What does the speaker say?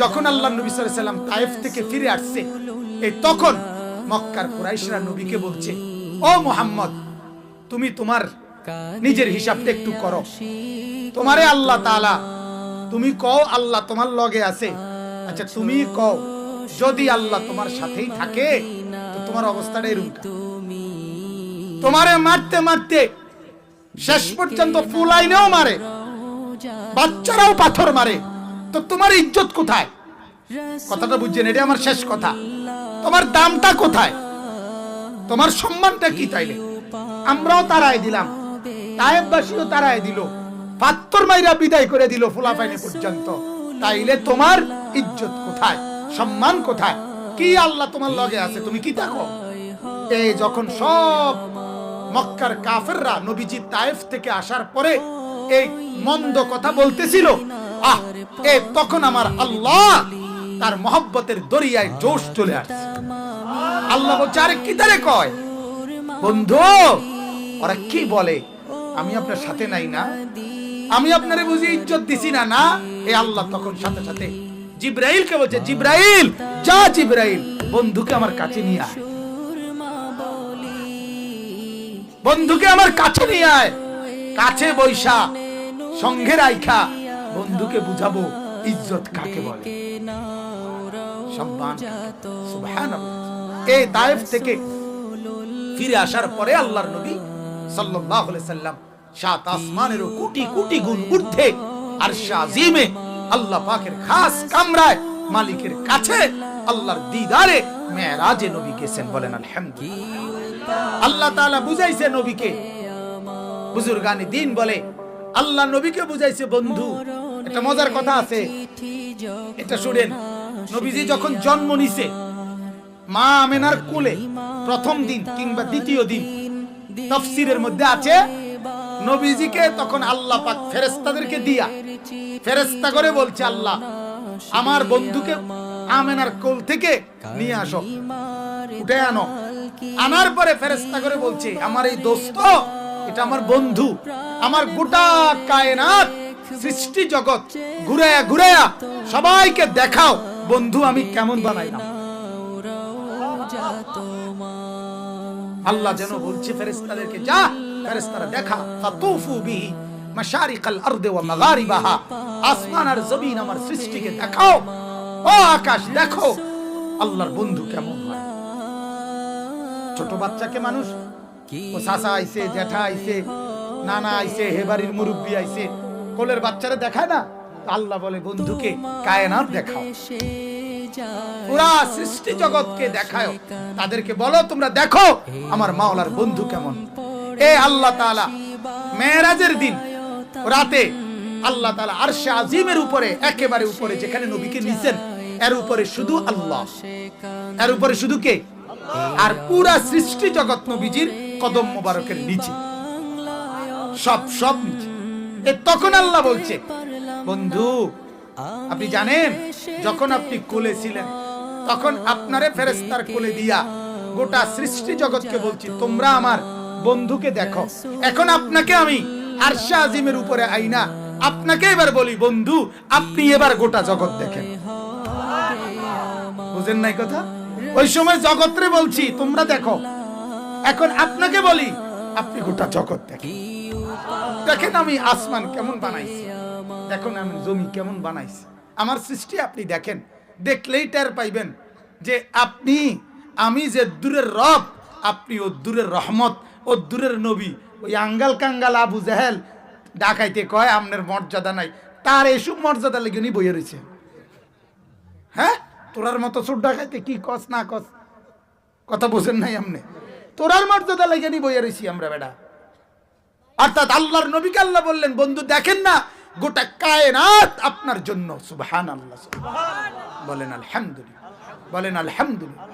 যখন আল্লাহ নবী সাল্লাম তাইফ থেকে ফিরে আসছে এই তখন মক্কার কুরাইশরা নবীকে বলছে, ও মোহাম্মদ, তুমি তোমার নিজের হিসাবটা একটু করো। তোমারে আল্লাহ তাআলা, তুমি কও আল্লাহ তোমার লগে আছে। আচ্ছা তুমি কও, যদি আল্লাহ তোমার সাথেই থাকে তোমার অবস্থাটা এরকম তোমারে মারতে মারতে শেষ পর্যন্ত ফুল ফুলাইনেও মারে, বাচ্চারাও পাথর মারে। তো তোমার ইজ্জত কোথায়? কথাটা বুঝছেন এটা আমার শেষ কথা। তোমার দামটা কোথায়? তোমার সম্মানটা কি তাইলে? আমরাও তারাই দিলাম তারাই দিল, পাত্তর মাইরা বিদায় করে দিল পর্যন্ত। তাইলে তোমার ইজ্জত কোথায়? সম্মান কোথায়? কি আল্লাহ তোমার লগে আছে? তুমি কি দেখো? এই যখন সব মক্কার কাফেররা নবীজি তায়েফ থেকে আসার পরে এই মন্দ কথা বলতেছিল আহ তখন আমার আল্লাহ তার মহব্বতের দরিয়ায় জোশ চলে আসছে আল্লাহ বলছে, আরে কি তারে কয়? বন্ধু, ওরা কি বলে? আমি আপনার সাথে নাই না। আমি আপনারে বুঝি ইজ্জত দিছি না না? এ আল্লাহ তখন সাথে সাথে জিব্রাইল কে বলছে, জিব্রাইল, যা জিব্রাইল, বন্ধুকে আমার কাছে নিয়ে আয়। বন্ধুকে আমার কাছে নিয়ে আয়। কাছে বৈশা, সঙ্গে রাইখা বন্ধুকে বুঝাবো ইজ্জত কাকে বলে? সম্মান এই থেকে ফিরে আসার পরে আল্লাহর নবী সাল্লাল্লাহু আলাইহি সাল্লাম সাত আসমানেরও কোটি কোটি গুণ ঊর্ধ্বে আল্লাহ পাকের খাস কামরায় মালিকের কাছে আল্লাহর দিদারে মেরাজে নবী গেছেন বলেন আলহামদুলিল্লাহ। আল্লাহ তাআলা বুঝাইছে নবীকে। বুজুর্গানি দিন বলে, আল্লাহ নবীকে বুঝাইছে বন্ধু একটা মজার কথা আছে। এটা শুনেন, নবীজি যখন জন্ম নিছে, মা আমেনার কোলে প্রথম দিন কিংবা দ্বিতীয় দিন তফসিরের মধ্যে আছে, নবীজিকে তখন আল্লাহ পাক ফেরেস্তাদেরকে দিয়া ফেরেস্তা করে বলছে, আল্লাহ, আমার বন্ধুকে আমেনার কোল থেকে নিয়ে আসো, উঠে আনো। আনার পরে ফেরেস্তা করে বলছে, আমার এই দোস্ত, এটা আমার বন্ধু, আমার গোটা কায়নাত সৃষ্টি জগৎ। ঘুরায়া ঘুরায়া, সবাইকে দেখাও, বন্ধু, আমি কেমন বানাইলাম। আল্লাহ যেন বলছে, ফেরেশতাদেরকে, যা, ফেরেশতারা দেখা, ফাতুফু বিহি মাশারিকাল আরদে ওয়া মাগারিবাহা। আসমান আর জমিন আমার সৃষ্টিকে দেখাও, ও আকাশ দেখো, আল্লাহর বন্ধু কেমন হয়। ছোট বাচ্চাকে মানুষ, ও সাসা আইছে, জ্যাঠা আইছে, নানা আইছে হেবাড়ির মুরব্বি আইছে কোলের বাচ্চারা দেখায় না? আল্লাহ বলে বন্ধুকে কায়নাত দেখাও। পুরা সৃষ্টি জগৎকে দেখায় তাদেরকে বলো তোমরা দেখো আমার মাওলার বন্ধু কেমন? এ আল্লাহ তাআলা মেরাজের দিন রাতে আল্লাহ তাআলা আরশে আজিমের উপরে একেবারে উপরে যেখানে নবীকে নিছেন এর উপরে শুধু আল্লাহ। এর উপরে শুধু কে? আর পুরা সৃষ্টি জগৎ নবীজির কদম মোবারকের নিচে। সব সব নিচে। তখন আল্লাহ বলছে, বন্ধু, আপনি জানেন, যখন আপনি কোলে ছিলেন, তখন আপনারে ফেরেস্তার কোলে দিয়া গোটা সৃষ্টি জগৎকে বলছি, তোমরা আমার বন্ধুকে দেখো। এখন আপনাকে আমি আরশা আজিমের উপরে আইনা, আপনাকে এবার বলি, বন্ধু, আপনি এবার গোটা জগৎ দেখেন। বুঝেন নাই কথা? ওই সময় জগৎরে বলছি, তোমরা দেখো। এখন আপনাকে বলি, আপনি গোটা জগৎ দেখেন। দেখেন আমি আসমান কেমন বানাইছি। দেখুন আমি জমি কেমন বানাইছি। আমার সৃষ্টি আপনি দেখেন, দেখলেই টের পাইবেন যে আপনি, আমি যে দূরের রব, আপনি ও দূরের রহমত, ও দূরের নবী, ওই আঙ্গাল কাঙ্গাল আবু জাহেল ডাকাইতে কয়, আমনের মর্যাদা নাই। তার এসব মর্যাদা লেগে উনি বইয়ে রয়েছে। হ্যাঁ? তোরার মতো চোর ডাকাইতে কি কস না কস? কথা বোঝেন নাই আমনে তোরার মর্যাদা লেগে নি বইয়ে রয়েছি আমরা, বেটা। অর্থাৎ আল্লাহর নবীকে আল্লাহ বললেন, বন্ধু, দেখেন না, গোটা কায়নাত আপনার জন্য। সুবহান আল্লাহ বলেন, আলহামদুলিল্লাহ। বলেন, আলহামদুলিল্লাহ।